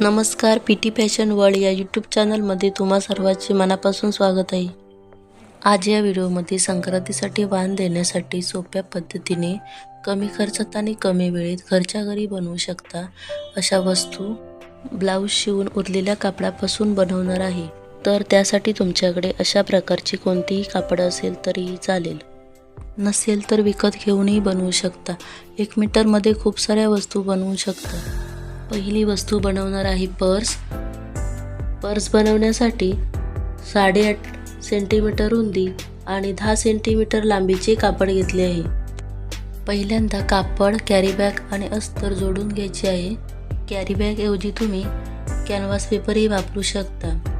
नमस्कार P T fashion world या YouTube चॅनलमध्ये तुम्हा सर्वांचे मनापासून स्वागत आहे. आज या व्हिडिओमध्ये संक्रांतीसाठी वाण देण्यासाठी सोप्या पद्धतीने कमी खर्चात आणि कमी वेळेत घरच्या घरी बनवू शकता अशा वस्तू ब्लाऊज शिवून उरलेल्या कापडापासून बनवणार आहे. तर त्यासाठी तुमच्याकडे अशा प्रकारची कोणतीही कापड असेल तरीही चालेल. नसेल तर विकत घेऊनही बनवू शकता. एक मीटरमध्ये खूप साऱ्या वस्तू बनवू शकता. पहिली वस्तू बनवणार आहे पर्स. पर्स बनवण्यासाठी साडेआठ सेंटीमीटर रुंदी आणि दहा सेंटीमीटर लांबीचे कापड घेतले आहे. पहिल्यांदा कापड कॅरीबॅग आणि अस्तर जोडून घ्यायचे आहे. कॅरीबॅगऐवजी तुम्ही कॅनव्हास पेपरही वापरू शकता.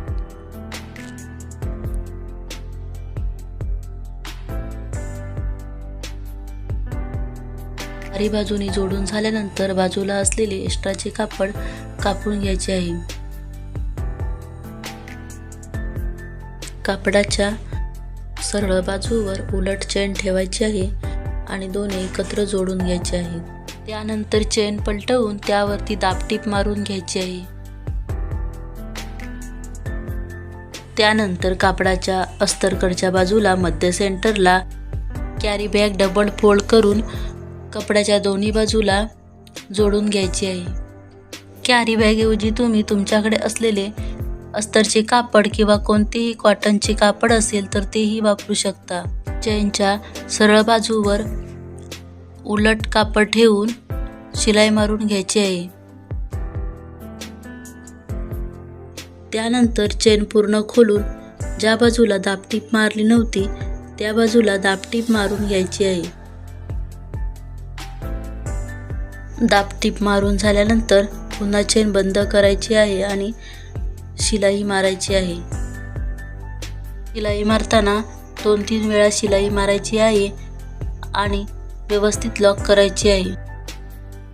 चारी बाजूनी जोडून झाल्यानंतर बाजूला असलेले एक्स्ट्राचे कापड कापून घ्यायचे आहे. कापडाच्या सरळ बाजूवर उलट चेन ठेवायची आहे आणि दोन्ही एकत्र जोडून घ्यायचे आहे. त्यानंतर चेन पलटवून त्यावरती दाबटीप मारून घ्यायची आहे. त्यानंतर कापडाच्या अस्तरकडच्या बाजूला मध्य सेंटरला कॅरी बॅग डबल फोल्ड करून कपड्याच्या दोन्ही बाजूला जोडून घ्यायची आहे. कॅरी बॅगऐवजी तुम्ही तुमच्याकडे असलेले अस्तरचे कापड किंवा कोणतेही कॉटनचे कापड असेल तर तेही वापरू शकता. चेनच्या सरळ बाजूवर उलट कापड ठेवून शिलाई मारून घ्यायची आहे. त्यानंतर चेन पूर्ण खोलून ज्या बाजूला दाबटीप मारली नव्हती त्या बाजूला दाबटीप मारून घ्यायची आहे. दाबटीप मारून झाल्यानंतर पुन्हा चेन बंद करायची आहे आणि शिलाई मारायची आहे. शिलाई मारताना दोन तीन वेळा शिलाई मारायची आहे आणि व्यवस्थित लॉक करायची आहे.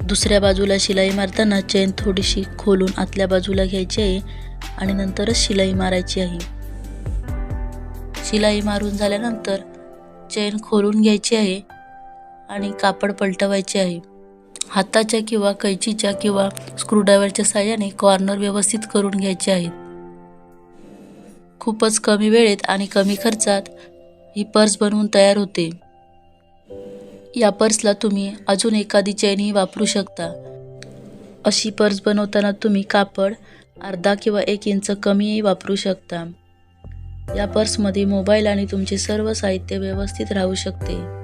दुसऱ्या बाजूला शिलाई मारताना चेन थोडीशी खोलून आतल्या बाजूला घ्यायची आहे आणि नंतरच शिलाई मारायची आहे. शिलाई मारून झाल्यानंतर चेन खोलून घ्यायची आहे आणि कापड पलटवायचे आहे. हाताच्या किंवा कैचीच्या किंवा स्क्रूड्रायव्हरच्या साहाय्याने कॉर्नर व्यवस्थित करून घ्यायचे आहेत. खूपच कमी वेळेत आणि कमी खर्चात ही पर्स बनवून तयार होते. या पर्सला तुम्ही अजून एखादी चैनही वापरू शकता. अशी पर्स बनवताना तुम्ही कापड अर्धा किंवा एक इंच कमीही वापरू शकता. या पर्समध्ये मोबाईल आणि तुमचे सर्व साहित्य व्यवस्थित राहू शकते.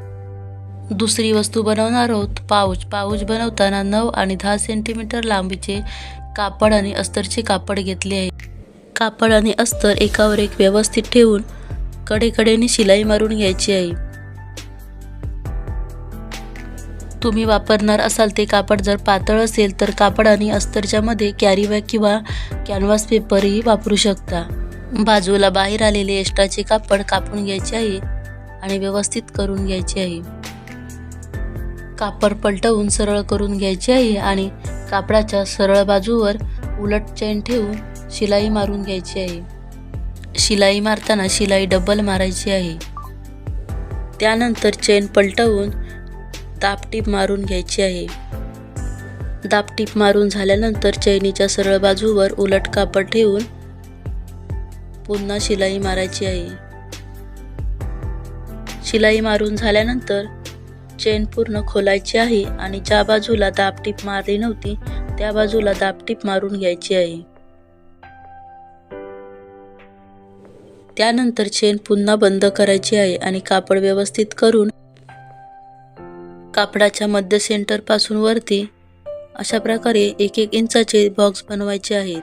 दुसरी वस्तू बनवणार आहोत. पाऊच. पाऊच बनवताना नऊ आणि दहा सेंटीमीटर लांबीचे कापड आणि अस्तरचे कापड घेतले आहे. कापड आणि अस्तर एकावर एक व्यवस्थित ठेवून कडेकडेने शिलाई मारून घ्यायची आहे. तुम्ही वापरणार असाल ते कापड जर पातळ असेल तर कापड आणि अस्तरच्या मध्ये कॅरीबॅग किंवा कॅनव्हास पेपरही वापरू शकता. बाजूला बाहेर आलेले एक्स्ट्राचे कापड कापून घ्यायचे आहे आणि व्यवस्थित करून घ्यायचे आहे. कापड पलटवून सरळ करून घ्यायची आहे आणि कापडाच्या सरळ बाजूवर उलट चैन ठेवून शिलाई मारून घ्यायची आहे. शिलाई मारताना शिलाई डबल मारायची आहे. त्यानंतर चेन पलटवून दापटीप मारून घ्यायची आहे. दापटीप मारून झाल्यानंतर चैनीच्या सरळ बाजूवर उलट कापड ठेवून पुन्हा शिलाई मारायची आहे. शिलाई मारून झाल्यानंतर चेन पूर्ण खोलायची आहे आणि ज्या बाजूला दाबटीप मारली नव्हती त्या बाजूला दाबटीप मारून घ्यायची आहे. त्यानंतर चेन पुन्हा बंद करायची आहे आणि कापड व्यवस्थित करून कापडाच्या मध्य सेंटरपासून वरती अशा प्रकारे एक एक इंचाचे बॉक्स बनवायचे आहेत.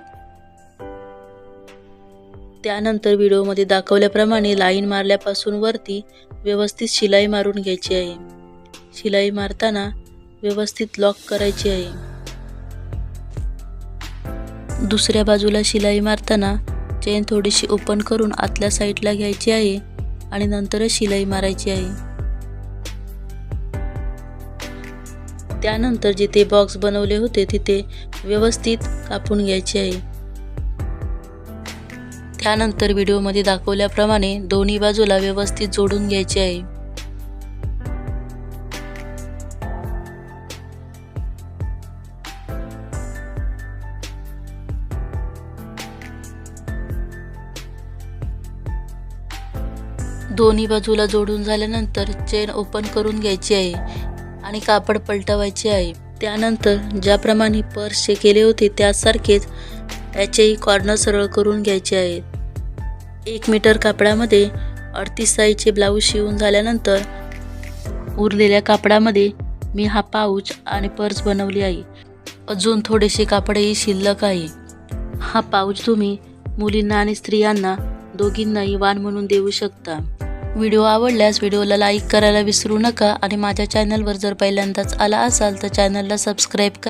त्यानंतर व्हिडिओमध्ये दाखवल्याप्रमाणे लाईन मारल्यापासून वरती व्यवस्थित शिलाई मारून घ्यायची आहे. शिलाई मारताना व्यवस्थित लॉक करायची आहे. दुसऱ्या बाजूला शिलाई मारताना चेन थोडीशी ओपन करून आतल्या साईडला घ्यायची आहे आणि नंतरच शिलाई मारायची आहे. त्यानंतर जिथे बॉक्स बनवले होते तिथे व्यवस्थित कापून घ्यायचे आहे. त्यानंतर व्हिडिओमध्ये दाखवल्याप्रमाणे दोन्ही बाजूला व्यवस्थित जोडून घ्यायचे आहे. दोन्ही बाजूला जोडून झाल्यानंतर चेन ओपन करून घ्यायची आहे आणि कापड पलटवायचे आहे. त्यानंतर ज्याप्रमाणे पर्सचे केले होते त्यासारखेच याचेही कॉर्नर सरळ करून घ्यायचे आहेत. एक मीटर कापडामध्ये अडतीस साईजचे ब्लाऊज शिवून झाल्यानंतर उरलेल्या कापडामध्ये मी हा पाऊच आणि पर्स बनवली आहे. अजून थोडेसे कापडही शिल्लक आहे. हा पाऊच तुम्ही मुलींना आणि स्त्रियांना दोघींनाही वाण म्हणून देऊ शकता. व्हिडिओ आवडल्यास व्हिडिओला लाईक करायला विसरू नका आणि माझ्या चॅनलवर जर पहिल्यांदाच आला असाल तर चॅनलला सबस्क्राईब करा.